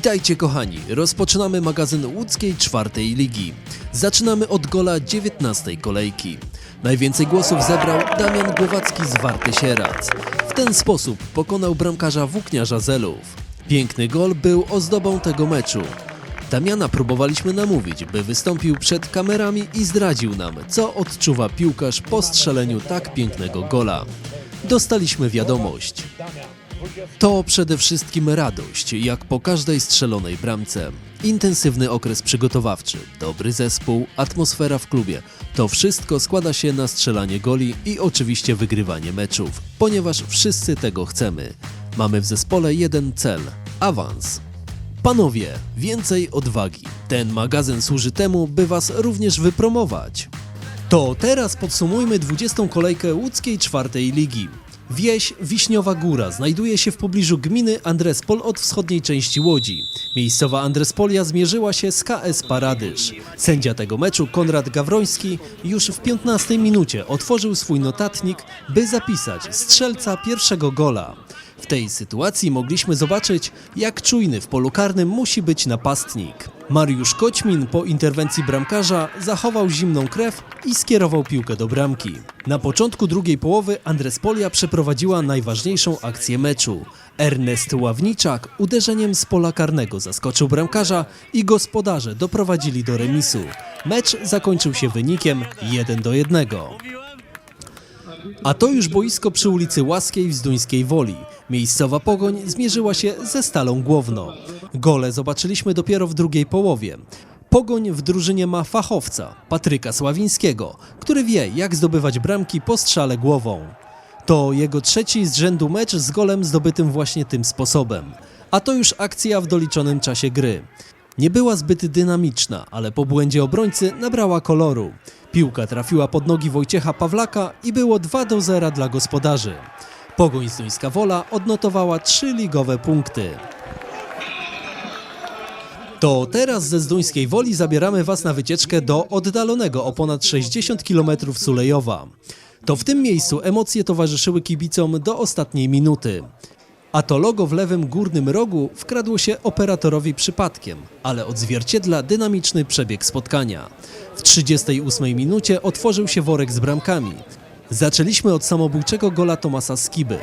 Witajcie kochani, rozpoczynamy magazyn łódzkiej czwartej ligi. Zaczynamy od gola 19 kolejki. Najwięcej głosów zebrał Damian Głowacki z Warty Sierac. W ten sposób pokonał bramkarza Włókniarza Zelów. Piękny gol był ozdobą tego meczu. Damiana próbowaliśmy namówić, by wystąpił przed kamerami i zdradził nam, co odczuwa piłkarz po strzeleniu tak pięknego gola. Dostaliśmy wiadomość. To przede wszystkim radość, jak po każdej strzelonej bramce. Intensywny okres przygotowawczy, dobry zespół, atmosfera w klubie. To wszystko składa się na strzelanie goli i oczywiście wygrywanie meczów, ponieważ wszyscy tego chcemy. Mamy w zespole jeden cel awans. Panowie, więcej odwagi. Ten magazyn służy temu, by Was również wypromować. To teraz podsumujmy 20. kolejkę łódzkiej czwartej ligi. Wieś Wiśniowa Góra znajduje się w pobliżu gminy Andrespol od wschodniej części Łodzi. Miejscowa Andrespolia zmierzyła się z KS Paradyż. Sędzia tego meczu, Konrad Gawroński, już w 15 minucie otworzył swój notatnik, by zapisać strzelca pierwszego gola. W tej sytuacji mogliśmy zobaczyć, jak czujny w polu karnym musi być napastnik. Mariusz Koćmin po interwencji bramkarza zachował zimną krew i skierował piłkę do bramki. Na początku drugiej połowy Andrespolia przeprowadziła najważniejszą akcję meczu. Ernest Ławniczak uderzeniem z pola karnego zaskoczył bramkarza i gospodarze doprowadzili do remisu. Mecz zakończył się wynikiem 1 do 1. A to już boisko przy ulicy Łaskiej w Zduńskiej Woli. Miejscowa Pogoń zmierzyła się ze Stalą Głowno. Gole zobaczyliśmy dopiero w drugiej połowie. Pogoń w drużynie ma fachowca, Patryka Sławińskiego, który wie jak zdobywać bramki po strzale głową. To jego trzeci z rzędu mecz z golem zdobytym właśnie tym sposobem. A to już akcja w doliczonym czasie gry. Nie była zbyt dynamiczna, ale po błędzie obrońcy nabrała koloru. Piłka trafiła pod nogi Wojciecha Pawlaka i było 2 do 0 dla gospodarzy. Pogoń Zduńska Wola odnotowała trzy ligowe punkty. To teraz ze Zduńskiej Woli zabieramy Was na wycieczkę do oddalonego o ponad 60 km Sulejowa. To w tym miejscu emocje towarzyszyły kibicom do ostatniej minuty. A to logo w lewym górnym rogu wkradło się operatorowi przypadkiem, ale odzwierciedla dynamiczny przebieg spotkania. W 38 minucie otworzył się worek z bramkami. Zaczęliśmy od samobójczego gola Tomasa Skiby.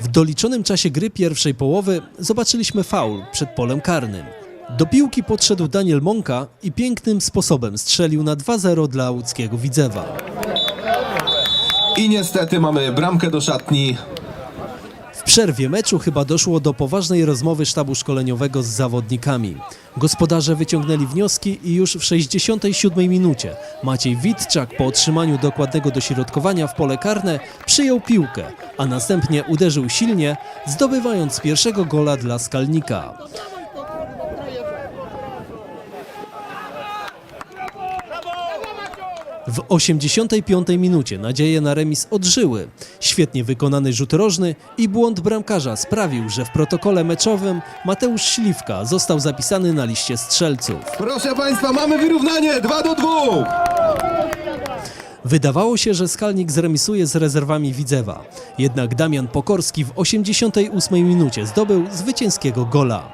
W doliczonym czasie gry pierwszej połowy zobaczyliśmy faul przed polem karnym. Do piłki podszedł Daniel Monka i pięknym sposobem strzelił na 2-0 dla łódzkiego Widzewa. I niestety mamy bramkę do szatni. W przerwie meczu chyba doszło do poważnej rozmowy sztabu szkoleniowego z zawodnikami. Gospodarze wyciągnęli wnioski i już w 67 minucie Maciej Witczak po otrzymaniu dokładnego dośrodkowania w pole karne przyjął piłkę, a następnie uderzył silnie, zdobywając pierwszego gola dla Skalnika. W 85 minucie nadzieje na remis odżyły. Świetnie wykonany rzut rożny i błąd bramkarza sprawił, że w protokole meczowym Mateusz Śliwka został zapisany na liście strzelców. Proszę Państwa, mamy wyrównanie 2 do 2. Wydawało się, że Skalnik zremisuje z rezerwami Widzewa. Jednak Damian Pokorski w 88 minucie zdobył zwycięskiego gola.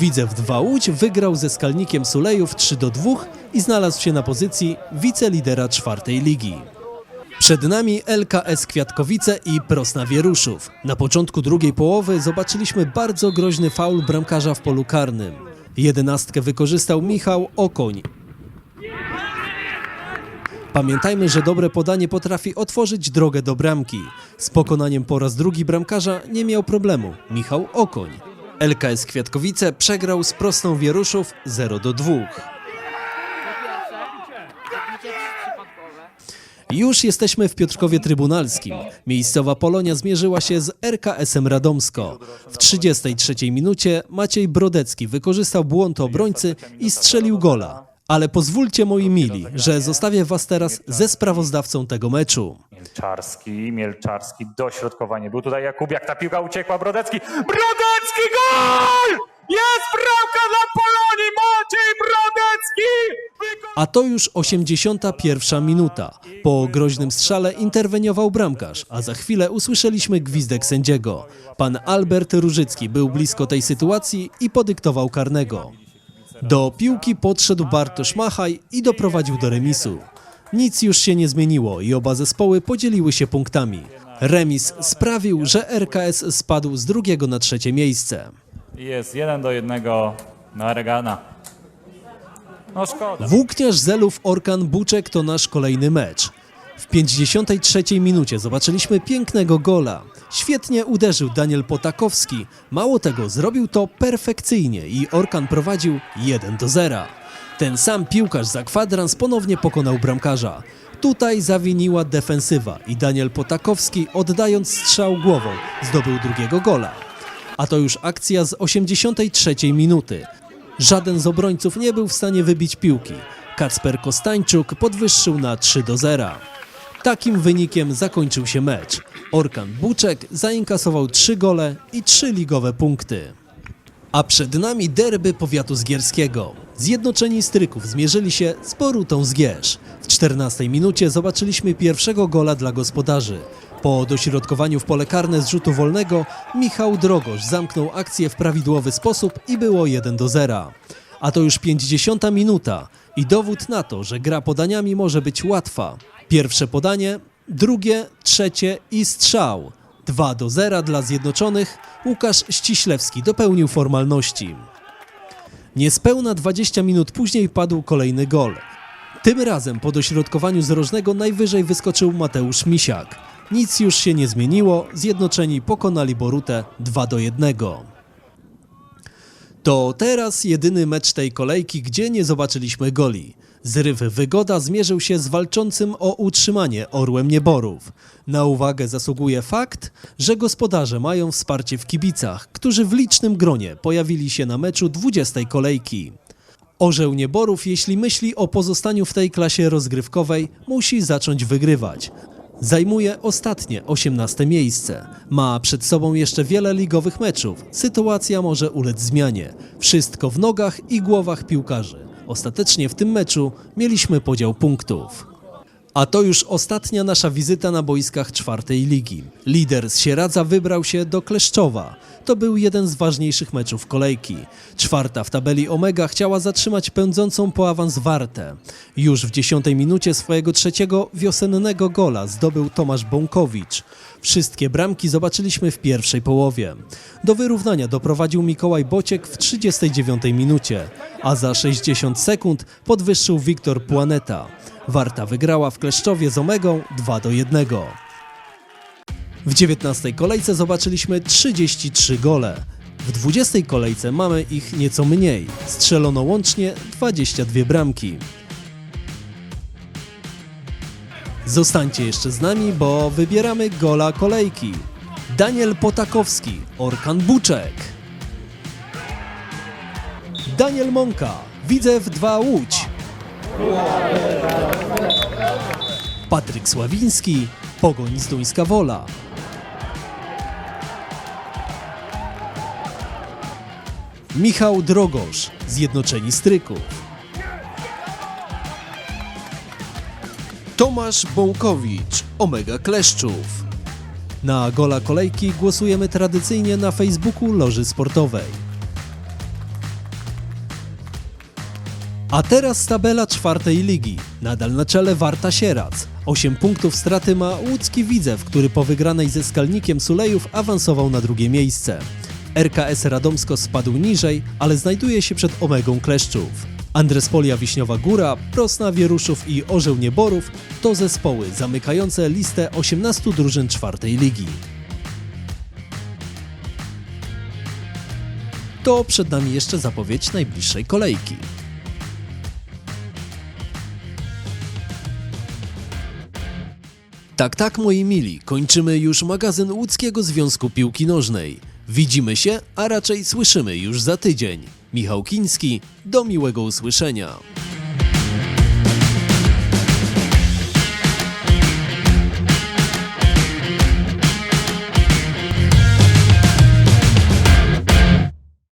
Widzew 2 Łódź wygrał ze Skalnikiem Sulejów 3 do 2 i znalazł się na pozycji wicelidera czwartej ligi. Przed nami LKS Kwiatkowice i Prosna Wieruszów. Na początku drugiej połowy zobaczyliśmy bardzo groźny faul bramkarza w polu karnym. Jedenastkę wykorzystał Michał Okoń. Pamiętajmy, że dobre podanie potrafi otworzyć drogę do bramki. Z pokonaniem po raz drugi bramkarza nie miał problemu. Michał Okoń. LKS Kwiatkowice przegrał z Prosną Wieruszów 0 do 2. Już jesteśmy w Piotrkowie Trybunalskim. Miejscowa Polonia zmierzyła się z RKS-em Radomsko. W 33 minucie Maciej Brodecki wykorzystał błąd obrońcy i strzelił gola. Ale pozwólcie moi mili, że zostawię was teraz ze sprawozdawcą tego meczu. Mielczarski, Mielczarski, dośrodkowanie. Był tutaj Jakubiak, ta piłka uciekła, Brodecki. Brodecki gol! Jest bramka dla Polonii! Maciej Brodecki! A to już 81 minuta. Po groźnym strzale interweniował bramkarz, a za chwilę usłyszeliśmy gwizdek sędziego. Pan Albert Różycki był blisko tej sytuacji i podyktował karnego. Do piłki podszedł Bartosz Machaj i doprowadził do remisu. Nic już się nie zmieniło i oba zespoły podzieliły się punktami. Remis sprawił, że RKS spadł z drugiego na trzecie miejsce. Jest jeden do jednego na Regana. No szkoda. Włókniarz Zelów Orkan Buczek to nasz kolejny mecz. W 53 minucie zobaczyliśmy pięknego gola. Świetnie uderzył Daniel Potakowski. Mało tego, zrobił to perfekcyjnie i Orkan prowadził 1 do 0. Ten sam piłkarz za kwadrans ponownie pokonał bramkarza. Tutaj zawiniła defensywa i Daniel Potakowski oddając strzał głową zdobył drugiego gola. A to już akcja z 83 minuty. Żaden z obrońców nie był w stanie wybić piłki. Kacper Kostańczuk podwyższył na 3 do 0. Takim wynikiem zakończył się mecz. Orkan Buczek zainkasował 3 gole i 3 ligowe punkty. A przed nami derby powiatu zgierskiego. Zjednoczeni Stryków zmierzyli się z Borutą Zgierz. W 14 minucie zobaczyliśmy pierwszego gola dla gospodarzy. Po dośrodkowaniu w pole karne z rzutu wolnego Michał Drogosz zamknął akcję w prawidłowy sposób i było 1 do 0. A to już 50 minuta i dowód na to, że gra podaniami może być łatwa. Pierwsze podanie, drugie, trzecie i strzał. 2 do 0 dla Zjednoczonych. Łukasz Ściślewski dopełnił formalności. Niespełna 20 minut później padł kolejny gol. Tym razem po dośrodkowaniu z rożnego najwyżej wyskoczył Mateusz Misiak. Nic już się nie zmieniło, Zjednoczeni pokonali Borutę 2 do 1. To teraz jedyny mecz tej kolejki, gdzie nie zobaczyliśmy goli. Zryw Wygoda zmierzył się z walczącym o utrzymanie Orłem Nieborów. Na uwagę zasługuje fakt, że gospodarze mają wsparcie w kibicach, którzy w licznym gronie pojawili się na meczu 20 kolejki. Orzeł Nieborów, jeśli myśli o pozostaniu w tej klasie rozgrywkowej, musi zacząć wygrywać. Zajmuje ostatnie 18 miejsce. Ma przed sobą jeszcze wiele ligowych meczów. Sytuacja może ulec zmianie. Wszystko w nogach i głowach piłkarzy. Ostatecznie w tym meczu mieliśmy podział punktów. A to już ostatnia nasza wizyta na boiskach czwartej ligi. Lider z Sieradza wybrał się do Kleszczowa. To był jeden z ważniejszych meczów kolejki. Czwarta w tabeli Omega chciała zatrzymać pędzącą po awans Wartę. Już w dziesiątej minucie swojego trzeciego wiosennego gola zdobył Tomasz Bąkowicz. Wszystkie bramki zobaczyliśmy w pierwszej połowie. Do wyrównania doprowadził Mikołaj Bociek w 39 minucie, a za 60 sekund podwyższył Wiktor Płaneta. Warta wygrała w Kleszczowie z Omegą 2 do 1. W 19 kolejce zobaczyliśmy 33 gole. W 20 kolejce mamy ich nieco mniej. Strzelono łącznie 22 bramki. Zostańcie jeszcze z nami, bo wybieramy gola kolejki. Daniel Potakowski, Orkan Buczek. Daniel Monka, Widzew 2 Łódź. Patryk Sławiński, Pogoń z Wola. Michał Drogosz, Zjednoczeni Stryków. Tomasz Bąkowicz, Omega Kleszczów. Na gola kolejki głosujemy tradycyjnie na Facebooku Loży Sportowej. A teraz tabela czwartej ligi. Nadal na czele Warta Sierac. 8 punktów straty ma łódzki Widzew, który po wygranej ze Skalnikiem Sulejów awansował na drugie miejsce. RKS Radomsko spadł niżej, ale znajduje się przed Omegą Kleszczów. Andrespolia Wiśniowa Góra, Prosna Wieruszów i Orzeł Nieborów to zespoły zamykające listę 18 drużyn czwartej ligi. To przed nami jeszcze zapowiedź najbliższej kolejki. Tak, tak, moi mili, kończymy już magazyn Łódzkiego Związku Piłki Nożnej. Widzimy się, a raczej słyszymy już za tydzień. Michał Kiński, do miłego usłyszenia.